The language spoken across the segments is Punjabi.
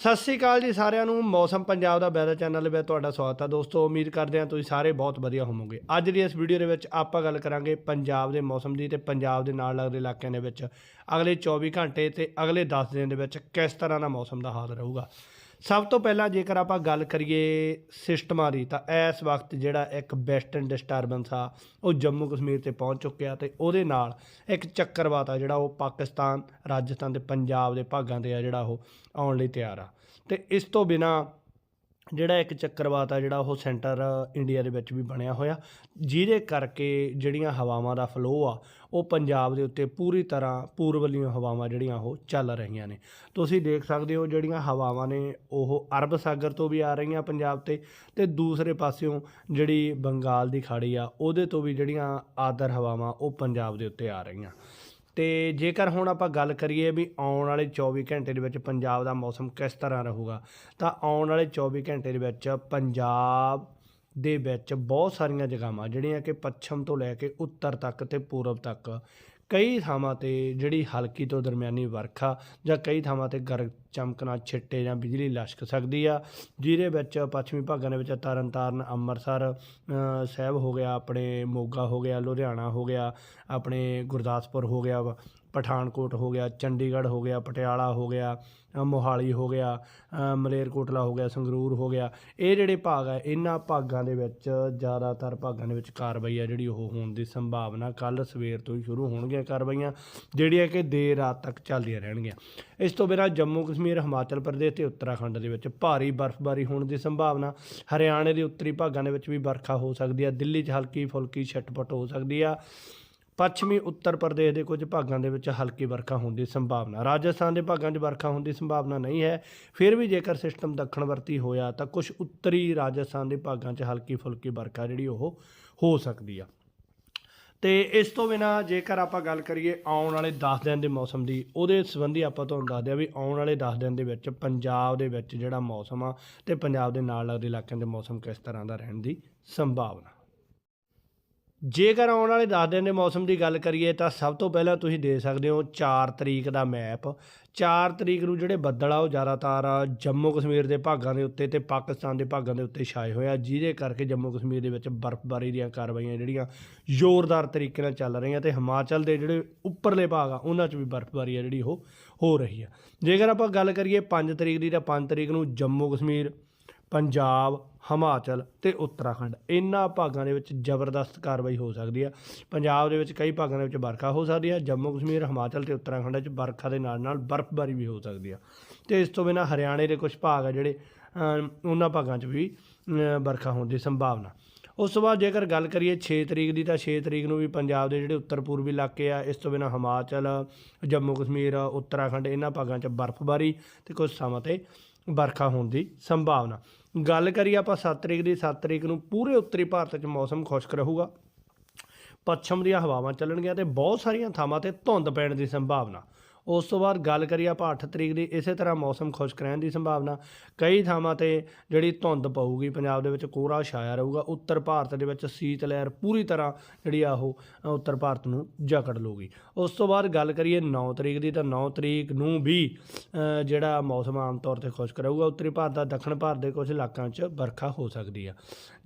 ਸਤਿ ਸ੍ਰੀ ਅਕਾਲ ਜੀ ਸਾਰਿਆਂ ਨੂੰ, ਮੌਸਮ ਪੰਜਾਬ ਦਾ ਵੈਦਰ ਚੈਨਲ ਵਿੱਚ ਤੁਹਾਡਾ ਸਵਾਗਤ ਹੈ। ਦੋਸਤੋ, ਉਮੀਦ ਕਰਦੇ ਹਾਂ ਤੁਸੀਂ ਸਾਰੇ ਬਹੁਤ ਵਧੀਆ ਹੋਵੋਗੇ। ਅੱਜ ਦੀ ਇਸ ਵੀਡੀਓ ਦੇ ਵਿੱਚ ਆਪਾਂ ਗੱਲ ਕਰਾਂਗੇ ਪੰਜਾਬ ਦੇ ਮੌਸਮ ਦੀ ਤੇ ਪੰਜਾਬ ਦੇ ਨਾਲ ਲੱਗਦੇ ਇਲਾਕਿਆਂ ਦੇ ਵਿੱਚ ਅਗਲੇ 24 ਘੰਟੇ ਤੇ ਅਗਲੇ 10 ਦਿਨ ਦੇ ਵਿੱਚ ਕਿਸ ਤਰ੍ਹਾਂ ਦਾ ਮੌਸਮ ਦਾ ਹਾਲ ਰਹੂਗਾ। ਸਭ ਤੋਂ ਪਹਿਲਾਂ ਜੇਕਰ ਆਪਾਂ ਗੱਲ ਕਰੀਏ ਸਿਸਟਮਾਂ ਦੀ, ਤਾਂ ਇਸ ਵਕਤ ਜਿਹੜਾ ਇੱਕ ਵੈਸਟਰਨ ਡਿਸਟਰਬੈਂਸ ਆ, ਉਹ ਜੰਮੂ ਕਸ਼ਮੀਰ ਤੇ ਪਹੁੰਚ ਚੁੱਕਿਆ ਤੇ ਉਹਦੇ ਨਾਲ ਇੱਕ ਚੱਕਰਵਾਤ ਆ ਜਿਹੜਾ ਉਹ ਪਾਕਿਸਤਾਨ, ਰਾਜਸਥਾਨ ਤੇ ਪੰਜਾਬ ਦੇ ਭਾਗਾਂ ਤੇ ਆ ਜਿਹੜਾ ਉਹ ਆਉਣ ਲਈ ਤਿਆਰ ਆ। ਤੇ ਇਸ ਤੋਂ ਬਿਨਾ ਜਿਹੜਾ ਇੱਕ ਚੱਕਰਵਾਤ ਆ, ਜਿਹੜਾ ਉਹ ਸੈਂਟਰ ਇੰਡੀਆ ਦੇ ਵਿੱਚ ਵੀ ਬਣਿਆ ਹੋਇਆ। ਜਿਹਦੇ ਕਰਕੇ ਜਿਹੜੀਆਂ ਹਵਾਵਾਂ ਦਾ ਫਲੋ ਆ, ਉਹ ਪੰਜਾਬ ਦੇ ਉੱਤੇ ਪੂਰੀ ਤਰ੍ਹਾਂ ਪੂਰਬਲੀਆਂ ਹਵਾਵਾਂ ਜਿਹੜੀਆਂ ਉਹ ਚੱਲ ਰਹੀਆਂ ਨੇ। ਤੁਸੀਂ ਦੇਖ ਸਕਦੇ ਹੋ ਜਿਹੜੀਆਂ ਹਵਾਵਾਂ ਨੇ, ਉਹ ਅਰਬ ਸਾਗਰ ਤੋਂ ਵੀ ਆ ਰਹੀਆਂ ਪੰਜਾਬ ਤੇ ਤੇ ਦੂਸਰੇ ਪਾਸਿਓਂ ਜਿਹੜੀ ਬੰਗਾਲ ਦੀ ਖਾੜੀ ਆ, ਉਹਦੇ ਤੋਂ ਵੀ ਜਿਹੜੀਆਂ ਆਦਰ ਹਵਾਵਾਂ ਉਹ ਪੰਜਾਬ ਦੇ ਉੱਤੇ ਆ ਰਹੀਆਂ। ਤੇ ਜੇਕਰ ਹੁਣ ਆਪਾਂ ਗੱਲ ਕਰੀਏ ਵੀ ਆਉਣ ਵਾਲੇ 24 ਘੰਟੇ ਦੇ ਵਿੱਚ ਪੰਜਾਬ ਦਾ ਮੌਸਮ ਕਿਸ ਤਰ੍ਹਾਂ ਰਹੂਗਾ, ਤਾਂ ਆਉਣ ਵਾਲੇ 24 ਘੰਟੇ ਦੇ ਵਿੱਚ ਪੰਜਾਬ ਦੇ ਵਿੱਚ ਬਹੁਤ ਸਾਰੀਆਂ ਜਗ੍ਹਾਵਾਂ, ਜਿਹੜੀਆਂ ਕਿ ਪੱਛਮ ਤੋਂ ਲੈ ਕੇ ਉੱਤਰ ਤੱਕ ਤੇ ਪੂਰਬ ਤੱਕ ਕਈ ਥਾਵਾਂ ਤੇ ਜਿਹੜੀ ਹਲਕੀ ਤੋਂ ਦਰਮਿਆਨੀ ਵਰਖਾ ਜਾਂ ਕਈ ਥਾਵਾਂ ਤੇ ਗਰਜ ਚਮਕਣਾ ਛਿੱਟੇ ਜਾਂ ਬਿਜਲੀ ਲਸ਼ਕ ਸਕਦੀ ਆ ਜਿਹਦੇ ਵਿੱਚ ਪੱਛਮੀ ਭਾਗਾਂ ਦੇ ਵਿੱਚ ਤਰਨ ਤਾਰਨ ਅੰਮ੍ਰਿਤਸਰ ਸਾਹਿਬ ਹੋ ਗਿਆ ਆਪਣੇ ਮੋਗਾ ਹੋ ਗਿਆ ਲੁਧਿਆਣਾ ਹੋ ਗਿਆ ਆਪਣੇ ਗੁਰਦਾਸਪੁਰ ਹੋ ਗਿਆ ਵਾ, ਪਠਾਨਕੋਟ ਹੋ ਗਿਆ ਚੰਡੀਗੜ੍ਹ ਹੋ ਗਿਆ ਪਟਿਆਲਾ ਹੋ ਗਿਆ ਮੋਹਾਲੀ ਹੋ ਗਿਆ ਮਲੇਰਕੋਟਲਾ ਹੋ ਗਿਆ ਸੰਗਰੂਰ ਹੋ ਗਿਆ। ਇਹ ਜਿਹੜੇ ਭਾਗ ਆ ਇਹਨਾਂ ਭਾਗਾਂ ਦੇ ਵਿੱਚ ਜ਼ਿਆਦਾਤਰ ਭਾਗਾਂ ਦੇ ਵਿੱਚ ਕਾਰਵਾਈ ਆ ਜਿਹੜੀ ਉਹ ਹੋਣ ਦੀ ਸੰਭਾਵਨਾ ਕੱਲ ਸਵੇਰ ਤੋਂ ਹੀ ਸ਼ੁਰੂ ਹੋਣਗੀਆਂ ਕਾਰਵਾਈਆਂ ਜਿਹੜੀਆਂ ਕਿ ਦੇਰ ਰਾਤ ਤੱਕ ਚੱਲਦੀਆਂ ਰਹਿਣਗੀਆਂ। ਇਸ ਤੋਂ ਬਿਨਾਂ ਜੰਮੂ ਕਸ਼ਮੀਰ, ਹਿਮਾਚਲ ਪ੍ਰਦੇਸ਼ ਤੇ ਉੱਤਰਾਖੰਡ ਦੇ ਵਿੱਚ ਭਾਰੀ ਬਰਫ਼ਬਾਰੀ ਹੋਣ ਦੀ ਸੰਭਾਵਨਾ, ਹਰਿਆਣੇ ਦੇ ਉੱਤਰੀ ਭਾਗਾਂ ਦੇ ਵਿੱਚ ਵੀ ਵਰਖਾ ਹੋ ਸਕਦੀ ਆ ਦਿੱਲੀ 'ਚ ਹਲਕੀ ਫੁਲਕੀ ਛਟਪਟ ਹੋ ਸਕਦੀ ਆ ਪੱਛਮੀ ਉੱਤਰ ਪ੍ਰਦੇਸ਼ ਦੇ ਕੁਝ ਭਾਗਾਂ ਦੇ ਵਿੱਚ ਹਲਕੀ ਵਰਖਾ ਹੋਣ ਦੀ ਸੰਭਾਵਨਾ, ਰਾਜਸਥਾਨ ਦੇ ਭਾਗਾਂ 'ਚ ਵਰਖਾ ਹੋਣ ਦੀ ਸੰਭਾਵਨਾ ਨਹੀਂ ਹੈ। ਫਿਰ ਵੀ ਜੇਕਰ ਸਿਸਟਮ ਦੱਖਣ ਵਰਤੀ ਹੋਇਆ ਤਾਂ ਕੁਝ ਉੱਤਰੀ ਰਾਜਸਥਾਨ ਦੇ ਭਾਗਾਂ 'ਚ ਹਲਕੀ ਫੁਲਕੀ ਵਰਖਾ ਜਿਹੜੀ ਉਹ ਹੋ ਸਕਦੀ ਆ। ਤੇ ਇਸ ਤੋਂ ਬਿਨਾ ਜੇਕਰ ਆਪਾਂ ਗੱਲ ਕਰੀਏ ਆਉਣ ਵਾਲੇ 10 ਦਿਨ ਦੇ ਮੌਸਮ ਦੀ, ਉਹਦੇ ਸੰਬੰਧੀ ਆਪਾਂ ਤੁਹਾਨੂੰ ਦੱਸਦੇ ਆ ਵੀ ਆਉਣ ਵਾਲੇ 10 ਦਿਨ ਦੇ ਵਿੱਚ ਪੰਜਾਬ ਦੇ ਵਿੱਚ ਜਿਹੜਾ ਮੌਸਮ ਆ ਤੇ ਪੰਜਾਬ ਦੇ ਨਾਲ ਲੱਗਦੇ ਇਲਾਕਿਆਂ ਦੇ ਮੌਸਮ ਕਿਸ ਤਰ੍ਹਾਂ ਦਾ ਰਹਿਣ ਦੀ ਸੰਭਾਵਨਾ। ਜੇਕਰ ਆਉਣ ਵਾਲੇ 10 ਦਿਨ ਦੇ ਮੌਸਮ ਦੀ ਗੱਲ ਕਰੀਏ ਤਾਂ ਸਭ ਤੋਂ ਪਹਿਲਾਂ ਤੁਸੀਂ ਦੇ ਸਕਦੇ ਹੋ 4 ਤਰੀਕ ਦਾ ਮੈਪ। 4 ਤਰੀਕ ਨੂੰ ਜਿਹੜੇ ਬੱਦਲ ਆ, ਉਹ ਜ਼ਿਆਦਾਤਰ ਜੰਮੂ ਕਸ਼ਮੀਰ ਦੇ ਭਾਗਾਂ ਦੇ ਉੱਤੇ ਤੇ ਪਾਕਿਸਤਾਨ ਦੇ ਭਾਗਾਂ ਦੇ ਉੱਤੇ ਛਾਏ ਹੋਏ ਆ, ਜਿਹਦੇ ਕਰਕੇ ਜੰਮੂ ਕਸ਼ਮੀਰ ਦੇ ਵਿੱਚ ਬਰਫ਼ਬਾਰੀ ਦੀਆਂ ਕਾਰਵਾਈਆਂ ਜਿਹੜੀਆਂ ਜ਼ੋਰਦਾਰ ਤਰੀਕੇ ਨਾਲ ਚੱਲ ਰਹੀਆਂ ਤੇ ਹਿਮਾਚਲ ਦੇ ਜਿਹੜੇ ਉੱਪਰਲੇ ਭਾਗ ਆ, ਉਹਨਾਂ 'ਚ ਵੀ ਬਰਫ਼ਬਾਰੀ ਆ ਜਿਹੜੀ ਉਹ ਹੋ ਰਹੀ ਆ। ਜੇਕਰ ਆਪਾਂ ਗੱਲ ਕਰੀਏ 5 ਤਰੀਕ ਦੀ, ਤਾਂ 5 ਤਰੀਕ ਨੂੰ ਜੰਮੂ ਕਸ਼ਮੀਰ ਪੰਜਾਬ, ਹਿਮਾਚਲ ਤੇ ਉੱਤਰਾਖੰਡ। ਇਹਨਾਂ ਭਾਗਾਂ ਦੇ ਵਿੱਚ ਜ਼ਬਰਦਸਤ ਕਾਰਵਾਈ ਹੋ ਸਕਦੀ ਆ। ਪੰਜਾਬ ਦੇ ਵਿੱਚ ਕਈ ਭਾਗਾਂ ਦੇ ਵਿੱਚ ਵਰਖਾ ਹੋ ਸਕਦੀ ਹੈ ਜੰਮੂ ਕਸ਼ਮੀਰ, ਹਿਮਾਚਲ ਤੇ ਉੱਤਰਾਖੰਡ ਵਿੱਚ ਵਰਖਾ ਦੇ ਨਾਲ ਨਾਲ ਬਰਫ਼ਬਾਰੀ ਵੀ ਹੋ ਸਕਦੀ ਆ। ਤੇ ਇਸ ਤੋਂ ਬਿਨਾਂ ਹਰਿਆਣੇ ਦੇ ਕੁਝ ਭਾਗ ਆ ਜਿਹੜੇ ਉਹਨਾਂ ਭਾਗਾਂ 'ਚ ਵੀ ਵਰਖਾ ਹੋਣ ਦੀ ਸੰਭਾਵਨਾ। ਉਸ ਤੋਂ ਬਾਅਦ ਜੇਕਰ ਗੱਲ ਕਰੀਏ 6 ਤਰੀਕ ਦੀ, ਤਾਂ 6 ਤਰੀਕ ਨੂੰ ਵੀ ਪੰਜਾਬ ਦੇ ਜਿਹੜੇ ਉੱਤਰ ਪੂਰਬੀ ਇਲਾਕੇ ਆ, ਇਸ ਤੋਂ ਬਿਨਾਂ ਹਿਮਾਚਲ, ਜੰਮੂ ਕਸ਼ਮੀਰ, ਉੱਤਰਾਖੰਡ, ਇਹਨਾਂ ਭਾਗਾਂ 'ਚ ਬਰਫ਼ਬਾਰੀ ਤੇ ਕੁਝ ਥਾਵਾਂ ਤੇ ਵਰਖਾ ਹੋਣ ਦੀ ਸੰਭਾਵਨਾ। ਗੱਲ ਕਰੀਏ ਆਪਾਂ 7 ਤਰੀਕ ਦੀ 7 ਤਰੀਕ ਨੂੰ ਪੂਰੇ ਉੱਤਰੀ ਭਾਰਤ 'ਚ ਮੌਸਮ ਖੁਸ਼ਕ ਰਹੂਗਾ। ਪੱਛਮ ਦੀਆਂ ਹਵਾਵਾਂ ਚੱਲਣਗੀਆਂ ਤੇ ਬਹੁਤ ਸਾਰੀਆਂ ਥਾਵਾਂ ਤੇ ਧੁੰਦ ਪੈਣ ਦੀ ਸੰਭਾਵਨਾ। ਉਸ ਤੋਂ ਬਾਅਦ ਗੱਲ ਕਰੀਏ ਆਪਾਂ 8 ਤਰੀਕ ਦੀ, ਇਸੇ ਤਰ੍ਹਾਂ ਮੌਸਮ ਖੁਸ਼ਕ ਰਹਿਣ ਦੀ ਸੰਭਾਵਨਾ। ਕਈ ਥਾਵਾਂ ਤੇ ਜਿਹੜੀ ਧੁੰਦ ਪਊਗੀ, ਪੰਜਾਬ ਦੇ ਵਿੱਚ ਕੋਹਰਾ ਛਾਇਆ ਰਹੂਗਾ। ਉੱਤਰ ਭਾਰਤ ਦੇ ਵਿੱਚ ਸੀਤ ਲਹਿਰ ਪੂਰੀ ਤਰ੍ਹਾਂ ਜਿਹੜੀ ਆ ਉਹ ਉੱਤਰ ਭਾਰਤ ਨੂੰ ਜਕੜ ਲੂਗੀ ਉਸ ਤੋਂ ਬਾਅਦ ਗੱਲ ਕਰੀਏ 9 ਤਰੀਕ ਦੀ, ਤਾਂ 9 ਤਰੀਕ ਨੂੰ ਵੀ ਜਿਹੜਾ ਮੌਸਮ ਆਮ ਤੌਰ ਤੇ ਖੁਸ਼ਕ ਰਹੂਗਾ, ਉੱਤਰੀ ਭਾਰਤ ਦਾ ਦੱਖਣ ਭਾਰਤ ਦੇ ਕੁਝ ਇਲਾਕਿਆਂ 'ਚ ਵਰਖਾ ਹੋ ਸਕਦੀ ਆ।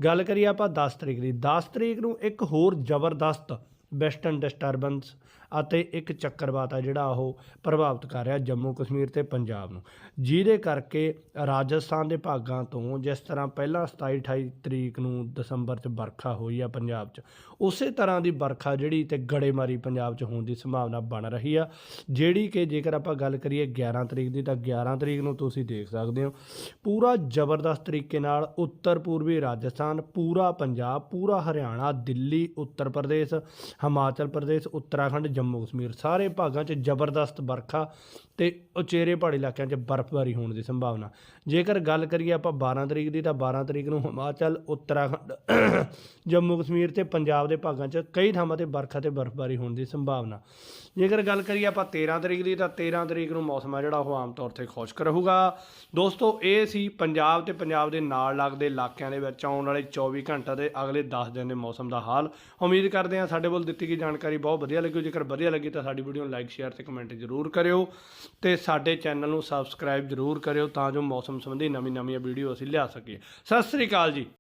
ਗੱਲ ਕਰੀਏ ਆਪਾਂ 10 ਤਰੀਕ ਦੀ 10 ਤਰੀਕ ਨੂੰ ਇੱਕ ਹੋਰ ਜ਼ਬਰਦਸਤ ਵੈਸਟਰਨ ਡਿਸਟਰਬੈਂਸ ਅਤੇ ਇੱਕ ਚੱਕਰਵਾਤ ਆ ਜਿਹੜਾ ਉਹ ਪ੍ਰਭਾਵਿਤ ਕਰ ਰਿਹਾ ਜੰਮੂ ਕਸ਼ਮੀਰ ਤੇ ਪੰਜਾਬ ਨੂੰ। ਜਿਹਦੇ ਕਰਕੇ ਰਾਜਸਥਾਨ ਦੇ ਭਾਗਾਂ ਤੋਂ ਜਿਸ ਤਰ੍ਹਾਂ ਪਹਿਲਾਂ 27 28 ਤਰੀਕ ਨੂੰ ਦਸੰਬਰ 'ਚ ਵਰਖਾ ਹੋਈ ਆ ਪੰਜਾਬ 'ਚ, ਉਸੇ ਤਰ੍ਹਾਂ ਦੀ ਵਰਖਾ ਜਿਹੜੀ ਤੇ ਗੜੇਮਾਰੀ ਪੰਜਾਬ 'ਚ ਹੋਣ ਦੀ ਸੰਭਾਵਨਾ ਬਣ ਰਹੀ ਆ, ਜਿਹੜੀ ਕਿ ਜੇਕਰ ਆਪਾਂ ਗੱਲ ਕਰੀਏ 11 ਤਰੀਕ ਦੀ ਤਾਂ 11 ਤਰੀਕ ਨੂੰ ਤੁਸੀਂ ਦੇਖ ਸਕਦੇ ਹੋ। ਪੂਰਾ ਜ਼ਬਰਦਸਤ ਤਰੀਕੇ ਨਾਲ ਉੱਤਰ ਪੂਰਬੀ ਰਾਜਸਥਾਨ, ਪੂਰਾ ਪੰਜਾਬ, ਪੂਰਾ ਹਰਿਆਣਾ, ਦਿੱਲੀ, ਉੱਤਰ ਪ੍ਰਦੇਸ਼, ਹਿਮਾਚਲ ਪ੍ਰਦੇਸ਼, ਉੱਤਰਾਖੰਡ ਜੰਮੂ ਕਸ਼ਮੀਰ, ਸਾਰੇ ਭਾਗਾਂ 'ਚ ਜ਼ਬਰਦਸਤ ਵਰਖਾ ਤੇ ਉਚੇਰੇ ਪਹਾੜੀ ਇਲਾਕਿਆਂ 'ਚ ਬਰਫ਼ਬਾਰੀ ਹੋਣ ਦੀ ਸੰਭਾਵਨਾ। ਜੇਕਰ ਗੱਲ ਕਰੀਏ ਆਪਾਂ 12 ਤਰੀਕ ਦੀ ਤਾਂ 12 ਤਰੀਕ ਨੂੰ ਹਿਮਾਚਲ, ਉੱਤਰਾਖੰਡ, ਜੰਮੂ ਕਸ਼ਮੀਰ ਤੇ ਪੰਜਾਬ ਦੇ ਭਾਗਾਂ 'ਚ ਕਈ ਥਾਵਾਂ ਤੇ ਵਰਖਾ ਤੇ ਬਰਫ਼ਬਾਰੀ ਹੋਣ ਦੀ ਸੰਭਾਵਨਾ। ਜੇਕਰ ਗੱਲ ਕਰੀਏ ਆਪਾਂ 13 ਤਰੀਕ ਦੀ ਤਾਂ 13 ਤਰੀਕ ਨੂੰ ਮੌਸਮ ਹੈ ਜਿਹੜਾ, ਉਹ ਆਮ ਤੌਰ ਤੇ ਖੁਸ਼ਕ ਰਹੂਗਾ। ਦੋਸਤੋ, ਇਹ ਸੀ ਪੰਜਾਬ ਤੇ ਪੰਜਾਬ ਦੇ ਨਾਲ ਲੱਗਦੇ ਇਲਾਕਿਆਂ ਦੇ ਵਿੱਚ ਆਉਣ ਵਾਲੇ 24 ਘੰਟੇ ਦੇ ਅਗਲੇ 10 ਦਿਨ ਦੇ ਮੌਸਮ ਦਾ ਹਾਲ। ਉਮੀਦ ਕਰਦੇ ਹਾਂ ਸਾਡੇ ਵੱਲ ਦਿੱਤੀ ਗਈ ਜਾਣਕਾਰੀ ਬਹੁਤ ਵਧੀਆ ਲੱਗੀ। ਜੇਕਰ ਵਧੀਆ ਲੱਗੀ ਤਾਂ ਸਾਡੀ ਵੀਡੀਓ ਨੂੰ ਲਾਈਕ ਸ਼ੇਅਰ ਤੇ ਕਮੈਂਟ ਜ਼ਰੂਰ ਕਰਿਓ ਤੇ ਸਾਡੇ ਚੈਨਲ ਨੂੰ ਸਬਸਕ੍ਰਾਈਬ ਜ਼ਰੂਰ ਕਰਿਓ ਤਾਂ ਜੋ ਮੌਸਮ ਸੰਬੰਧੀ ਨਵੀਂ ਨਵੀਆਂ ਵੀਡੀਓ ਅਸੀਂ ਲਿਆ ਸਕੀਏ। ਸਤਿ ਸ੍ਰੀ ਅਕਾਲ ਜੀ।